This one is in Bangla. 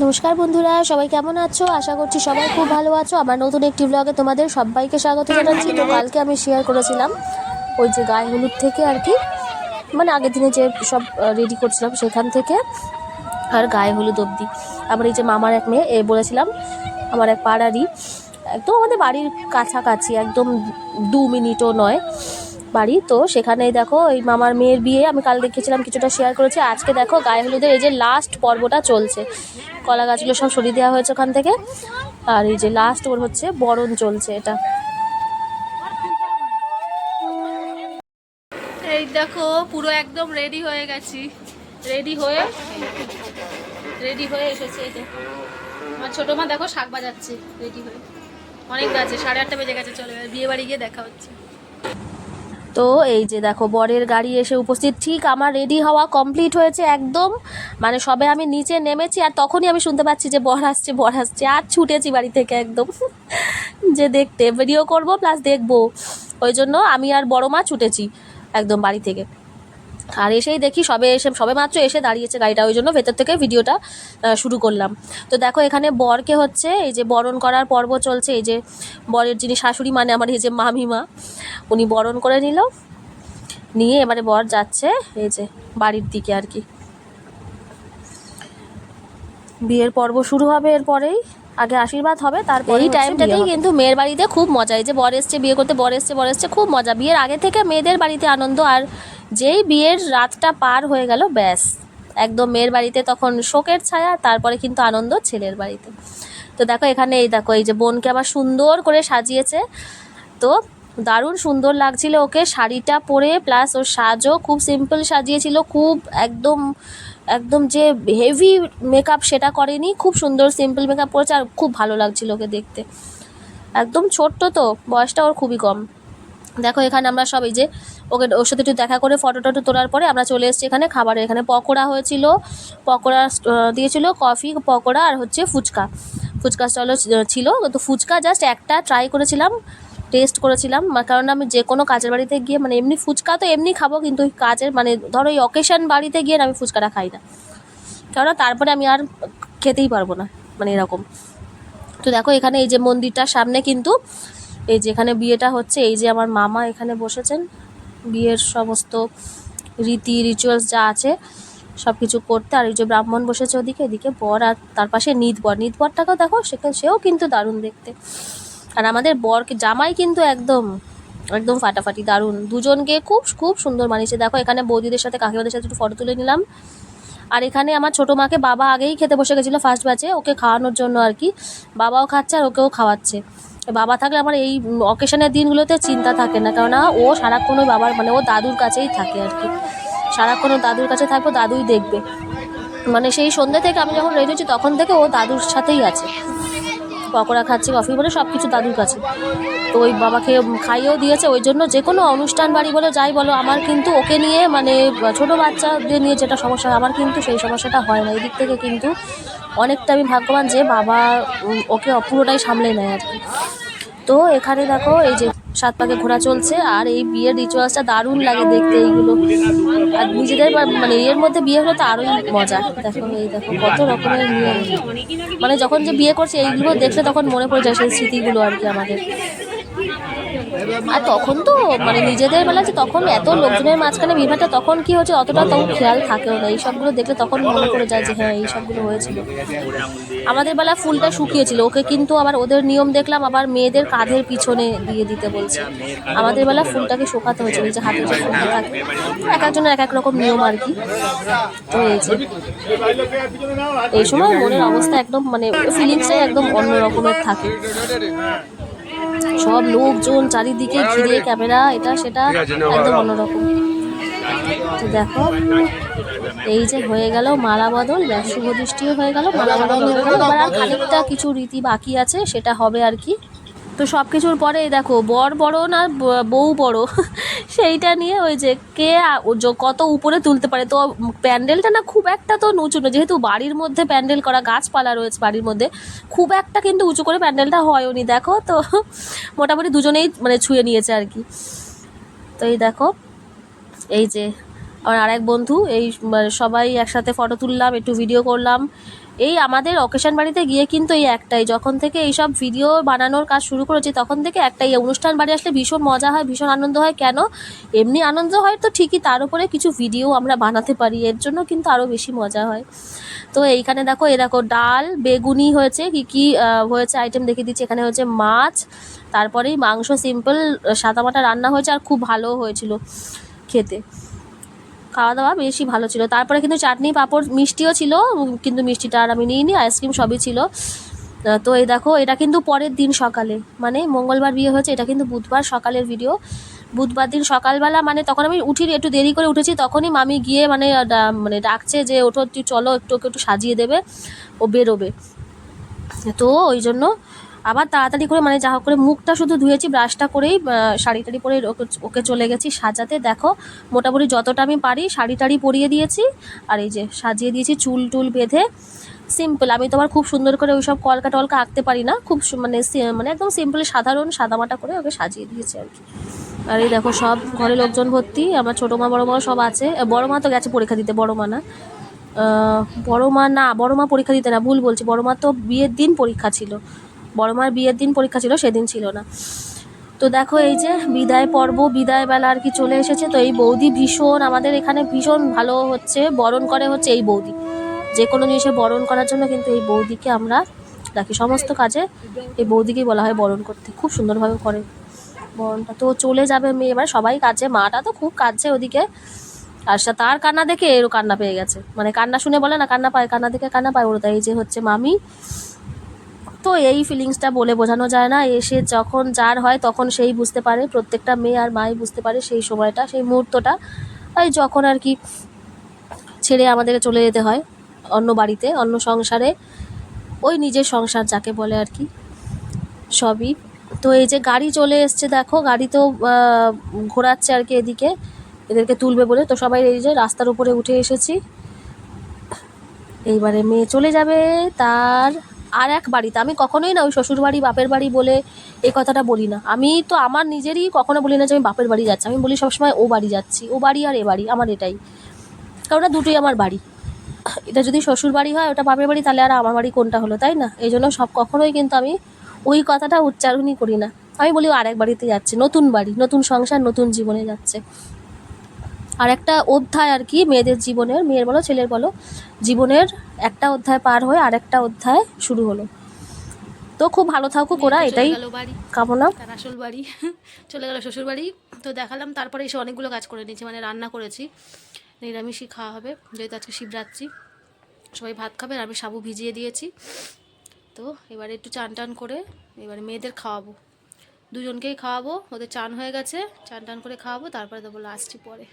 নমস্কার বন্ধুরা সবাই কেমন আছো? আশা করছি সবাই খুব ভালো আছো। আমার নতুন একটি ব্লগে তোমাদের সবাইকে স্বাগত জানাচ্ছি। তো কালকে আমি শেয়ার করেছিলাম ওই যে গায়ে হলুদ থেকে আর কি। মানে আগের দিনে যে সব রেডি করছিলাম সেখান থেকে আর গায়ে হলুদ অবধি। আবার এই যে মামার এক মেয়ে এ বলেছিলাম আমার এক পাড়ারই। একদম আমাদের বাড়ির কাছাকাছি একদম দু মিনিটও নয়। বাড়ি। তো সেখানে দেখো এই মামার মেয়ের বিয়ে। আমি কাল দেখেছিলাম, কিছুটা শেয়ার করেছি। আজকে দেখো গায়ে হলুদের এই যে লাস্ট পর্বটা চলছে। কলা গাছগুলো সব সরিয়ে দেওয়া হয়েছে ওখান থেকে। আর এই যে লাস্ট ওর হচ্ছে বরণ চলছে এটা। এই দেখো, পুরো একদম রেডি হয়ে গেছি। রেডি হয়ে রেডি হয়ে এসেছে এই যে। আমার ছোটো মা দেখো শাক বাজাচ্ছে রেডি হয়ে। অনেক গাছে সাড়ে আটটা বেজে গেছে, চলে বিয়ে বাড়ি গিয়ে দেখা হচ্ছে। তো এই যে দেখো, বরের গাড়ি এসে উপস্থিত। ঠিক আমার রেডি হওয়া কমপ্লিট হয়েছে একদম। মানে সবে আমি নিচে নেমেছি আর তখনই আমি শুনতে পাচ্ছি যে বর আসছে বর আসছে। আর ছুটেছি বাড়ি থেকে একদম। যে দেখতে ভিডিও করব প্লাস দেখব। ওই জন্য আমি আর বড় মা ছুটেছি একদম বাড়ি থেকে। আর এসেই দেখি সবে এসে, সবে মাত্র এসে দাঁড়িয়েছে গাড়িটা, ওই জন্য ভেতর থেকে ভিডিওটা শুরু করলাম। তো দেখো এখানে বরকে হচ্ছে, এই যে বরণ করার পর্ব চলছে, এই যে বরের যিনি শাশুড়ি মানে আমার এই যে মামিমা, উনি বরণ করে নিল। নিয়ে এবারে বর যাচ্ছে, এই যে বাড়ির দিকে আর কি। বিয়ের পর্ব শুরু হবে এরপরেই। আগে আশীর্বাদ হবে তারপর এই টাইমটাতেই কিন্তু মেয়ের বাড়িতে খুব মজা এই যে বর এসছে বিয়ে করতে বর এসছে বর এসছে খুব মজা। বিয়ের আগে থেকে মেয়েদের বাড়িতে আনন্দ আর যেই বিয়ের রাতটা পার হয়ে গেল ব্যাস। একদম মেয়ের বাড়িতে তখন শোকের ছায়া তারপরে কিন্তু আনন্দ ছেলের বাড়িতে। তো দেখো এখানে এই দেখো এই যে বোনকে আবার সুন্দর করে সাজিয়েছে। তো দারুণ সুন্দর লাগছিল ওকে শাড়িটা পরে প্লাস ওর সাজও খুব সিম্পল সাজিয়েছিল খুব একদম একদম যে হেভি মেকআপ সেটা করেনি, খুব সুন্দর সিম্পল মেকআপ করেছে আর খুব ভালো লাগছিল ওকে দেখতে। একদম ছোট্ট তো, বয়সটা ওর খুবই কম। দেখো এখানে আমরা সব এই যে ওকে ওর সাথে একটু দেখা করে ফটো টটো তোলার পরে আমরা চলে এসেছি এখানে খাবারে। এখানে পকোড়া হয়েছিল, পকোড়া দিয়েছিল কফি, পকোড়া আর হচ্ছে ফুচকা। ফুচকা স্টলও ছিল তো ফুচকা জাস্ট একটা ট্রাই করেছিলাম। টেস্ট করেছিলাম কারণ আমি যে কোনো কাজের বাড়িতে গিয়ে মানে এমনি ফুচকা তো এমনি খাব, কিন্তু কাজের মানে ধরো এই অকেশন বাড়িতে গিয়ে আমি ফুচকাটা খাই না। কেননা তারপরে আমি আর খেতেই পারব না মানে এরকম। তো দেখো এখানে এই যে মন্দিরটার সামনে কিন্তু এই যে এখানে বিয়েটা হচ্ছে, এই যে আমার মামা এখানে বসেছেন। বিয়ের সমস্ত রীতি রিচুয়ালস যা আছে সব কিছু করতে। আর এই যে ব্রাহ্মণ বসেছে ওদিকে, এদিকে বর আর তার পাশে নিত বর নিত বরটাকেও দেখো, সেখানে সেও কিন্তু দারুণ দেখতে। আর আমাদের বরকে, জামাই কিন্তু একদম একদম ফাটাফাটি, দারুণ। দুজনকে খুব খুব সুন্দর মানিয়েছে। দেখো, এখানে বৌদিদের সাথে, কাকিমাদের সাথে একটু ফটো তুলে নিলাম। আর এখানে আমার ছোটো মাকে বাবা আগেই খেতে বসে গেছিল ফার্স্ট ব্যাচে ওকে খাওয়ানোর জন্য আর কি। বাবাও খাচ্ছে আর ওকেও খাওয়াচ্ছে। বাবা থাকলে আমার এই অকেশনের দিনগুলোতে চিন্তা থাকে না, কেননা ও সারাক্ষণ ওই বাবার মানে ও দাদুর কাছেই থাকে আর কি। সারাক্ষণ দাদুর কাছে থাকব দাদুই দেখবে। মানে সেই সন্ধ্যে থেকে আমি যখন রেডি হচ্ছি তখন থেকে ও দাদুর সাথেই আছে। পকোড়া খাচ্ছি, কফি বলে সব কিছু দাদুর কাছে। তো ওই বাবাকে খাইয়েও দিয়েছে, ওই জন্য যে কোনো অনুষ্ঠান বাড়ি বলো, যাই বলো, আমার কিন্তু ওকে নিয়ে মানে ছোটো বাচ্চাদের নিয়ে যেটা সমস্যা হয়, আমার কিন্তু সেই সমস্যাটা হয় না। এই দিক থেকে কিন্তু অনেকটা আমি ভাগ্যবান যে বাবা ওকে পুরোটাই সামলে নেয় আর কি। তো এখানে দেখো, এই যে সাত পাকে ঘোরা চলছে, আর এই বিয়ের রিচুয়ালসটা দারুণ লাগে দেখতে এইগুলো। আর নিজেদের মানে এর মধ্যে বিয়ে হলে তো আরোই মজা। দেখো এই দেখো, কত রকমের নিয়ম। মানে যখন যে বিয়ে করছে, এইগুলো দেখলে তখন মনে পড়ে যায় সেই স্মৃতিগুলো আর কি আমাদের। আর তখন তো মানে নিজেদের বেলা যে তখন এত লোকজনের মাঝখানে বিবাহটা তখন কি হচ্ছে অতটা তখন খেয়াল থাকেও না। এইসবগুলো দেখলে তখন মনে করে যায় যে হ্যাঁ এইসবগুলো হয়েছিল। আমাদের বেলা ফুলটা শুকিয়েছিল। ওকে কিন্তু আবার ওদের নিয়ম দেখলাম, আবার মেয়েদের কাঁধের পিছনে দিয়ে দিতে বলছে। আমাদের বেলা ফুলটাকে শুকাতে হয়েছিল যে হাতে যে ফুলটা থাকে। এক একজনের এক এক রকম নিয়ম আর কি। তো এই এই সময় মনের অবস্থা একদম মানে ফিলিংসটাই একদম অন্য রকমের থাকে। সব লোকজন চারিদিকে ঘিরে ক্যামেরা এটা সেটা একদম অন্যরকম। তো দেখো এই যে হয়ে গেল মালা বদল ব্যাস শুভ দৃষ্টিও হয়ে গেল মালা বদল হয়ে গেল। আর খানিকটা কিছু রীতি বাকি আছে সেটা হবে আর কি। তো সব কিছুর পরে দেখো, বর বড় না বউ বড়? সেইটা নিয়ে ওই যে কে কত উপরে তুলতে পারে? তো প্যান্ডেলটা না খুব একটা তো উঁচু না যেহেতু বাড়ির মধ্যে প্যান্ডেল করা, গাছপালা রয়েছে বাড়ির মধ্যে, খুব একটা কিন্তু উঁচু করে প্যান্ডেলটা হয়ওনি দেখো? তো মোটামুটি দুজনেই মানে ছুঁয়ে নিয়েছে আর কি। তো এই দেখো, এই যে আমার আরেক বন্ধু, এই সবাই একসাথে ফটো তুললাম, একটু ভিডিও করলাম। এই আমাদের অকেশন বাড়িতে গিয়ে কিন্তু এই একটাই। যখন থেকে এইসব ভিডিও বানানোর কাজ শুরু করেছি, তখন থেকে একটাই। অনুষ্ঠান বাড়ি আসলে ভীষণ মজা হয়, ভীষণ আনন্দ হয়। কেন? এমনি আনন্দ হয় তো ঠিকই, তার উপরে কিছু ভিডিও আমরা বানাতে পারি। এর জন্য কিন্তু আরও বেশি মজা হয়। তো এইখানে দেখো এ দেখো, ডাল, বেগুনি হয়েছে, কি কি হয়েছে আইটেম দেখে দিচ্ছি। এখানে হয়েছে মাছ, তারপরেই মাংস সিম্পল সাদামাটা রান্না হয়েছে, আর খুব ভালো হয়েছিল খেতে। খাওয়া দাওয়া বেশি ভালো ছিল। তারপরে কিন্তু চাটনি, পাঁপড় মিষ্টিও ছিল, কিন্তু মিষ্টিটা আর আমি নিইনি, আইসক্রিম সবই ছিল। তো এই দেখো, এটা কিন্তু পরের দিন সকালে মানে মঙ্গলবার বিয়ে হয়েছে, এটা কিন্তু বুধবার সকালের ভিডিও বুধবার দিন সকালবেলা মানে তখন আমি উঠি, একটু দেরি করে উঠেছি, তখনই মামি গিয়ে মানে মানে ডাকছে যে, ওঠো তুই চলো, একটু, ওকে একটু সাজিয়ে দেবে, ও বেরোবে। তো ওই জন্য আবার তাড়াতাড়ি করে মানে যা হোক করে মুখটা শুধু ধুয়েছি, ব্রাশটা করেই শাড়ি টাড়ি পরে ওকে চলে গেছি সাজাতে। দেখো, মোটামুটি যতটা আমি পারি শাড়ি টাড়ি পরিয়ে দিয়েছি। আর এই যে সাজিয়ে দিয়েছি চুল টুল বেঁধে। সিম্পল আমি তোমার খুব সুন্দর করে ওইসব কলকা টলকা আঁকতে পারি না। খুব মানে মানে একদম সিম্পল সাধারণ সাদামাটা করে ওকে সাজিয়ে দিয়েছি আর কি। আর এই দেখো, সব ঘরে লোকজন ভর্তি, আমার ছোটো মা, বড়ো মা সব আছে। বড়ো মা তো গেছে পরীক্ষা দিতে, বড়ো মা না। বড় মা না, বড় মা পরীক্ষা দিতে না, ভুল বলছি। বড়ো মা তো বিয়ের দিন পরীক্ষা ছিল। বড় মার বিয়ের দিন পরীক্ষা ছিল, সেদিন ছিল না। তো দেখো এই যে বিদায় পর্ব, বিদায় বেলা আর কি চলে এসেছে। তো এই বৌদি ভীষণ আমাদের এখানে ভীষণ ভালো হচ্ছে, বরণ করে হচ্ছে এই বৌদি। যে কোনো জিনিসে বরণ করার জন্য কিন্তু এই বৌদিকে আমরা রাখি। সমস্ত কাজে এই বৌদিকেই বলা হয় বরণ করতে। খুব সুন্দরভাবে করে বরণটা। তো চলে যাবে মেয়ে। এবার সবাই কাজে মাটা তো খুব কাজে ওদিকে। আর সে তার কান্না দেখে এরও কান্না পেয়ে গেছে। মানে কান্না শুনে বলে না, কান্না পায়, কান্না দেখে কান্না পায়। ওর তাই এই যে হচ্ছে, মামি তো এই ফিলিংসটা বলে বোঝানো যায় না। এসে যখন যার হয় তখন সেই বুঝতে পারে, প্রত্যেকটা মেয়ে আর মাই বুঝতে পারে সেই সময়টা, সেই মুহূর্তটা। তাই যখন আর কি ছেড়ে আমাদেরকে চলে যেতে হয় অন্য বাড়িতে, অন্য সংসারে, ওই নিজের সংসার যাকে বলে আর কি, সবই। তো এই যে গাড়ি চলে এসছে, দেখো, গাড়ি তো ঘোরাচ্ছে আর কি এদিকে, এদেরকে তুলবে বলে। তো সবাই এই যে রাস্তার উপরে উঠে এসেছি। এইবারে মেয়ে চলে যাবে, তার আর এক বাড়িতে। আমি কখনোই না ওই শ্বশুর বাড়ি, বাপের বাড়ি বলে এই কথাটা বলি না। আমি তো আমার নিজেরই কখনো বলি না যে আমি বাপের বাড়ি যাচ্ছি। আমি বলি সবসময় ও বাড়ি যাচ্ছি। ও বাড়ি আর এ বাড়ি, আমার এটাই। কারণ দুটোই আমার বাড়ি। এটা যদি শ্বশুর বাড়ি হয়, ওটা বাপের বাড়ি, তাহলে আর আমার বাড়ি কোনটা হলো, তাই না? এই জন্য সব কখনোই কিন্তু আমি ওই কথাটা উচ্চারণই করি না। আমি বলি আরেক বাড়িতে যাচ্ছে, নতুন বাড়ি, নতুন সংসার, নতুন জীবনে যাচ্ছে। আর একটা অধ্যায় আর কি মেয়েদের জীবনের মেয়ের বলো ছেলের বলো জীবনের একটা অধ্যায় পার হয়ে আর একটা অধ্যায় শুরু হলো। তো খুব ভালো থাকুক ওরা চলে এটাই কামনা। তার আসল বাড়ি চলে গেল শ্বশুর বাড়ি। তো দেখালাম তারপরে এসে অনেকগুলো কাজ করে নিয়েছি মানে রান্না করেছি। নিরামিষই খাওয়া হবে যেহেতু আজকে শিবরাত্রি। সবাই ভাত খাবে আর আমি সাবু ভিজিয়ে দিয়েছি। তো এবারে একটু চান টান করে এবারে মেয়েদের খাওয়াবো। দুজনকেই খাওয়াবো ওদের চান হয়ে গেছে চান টান করে খাওয়াবো তারপরে দেবো লাস্টই পরে।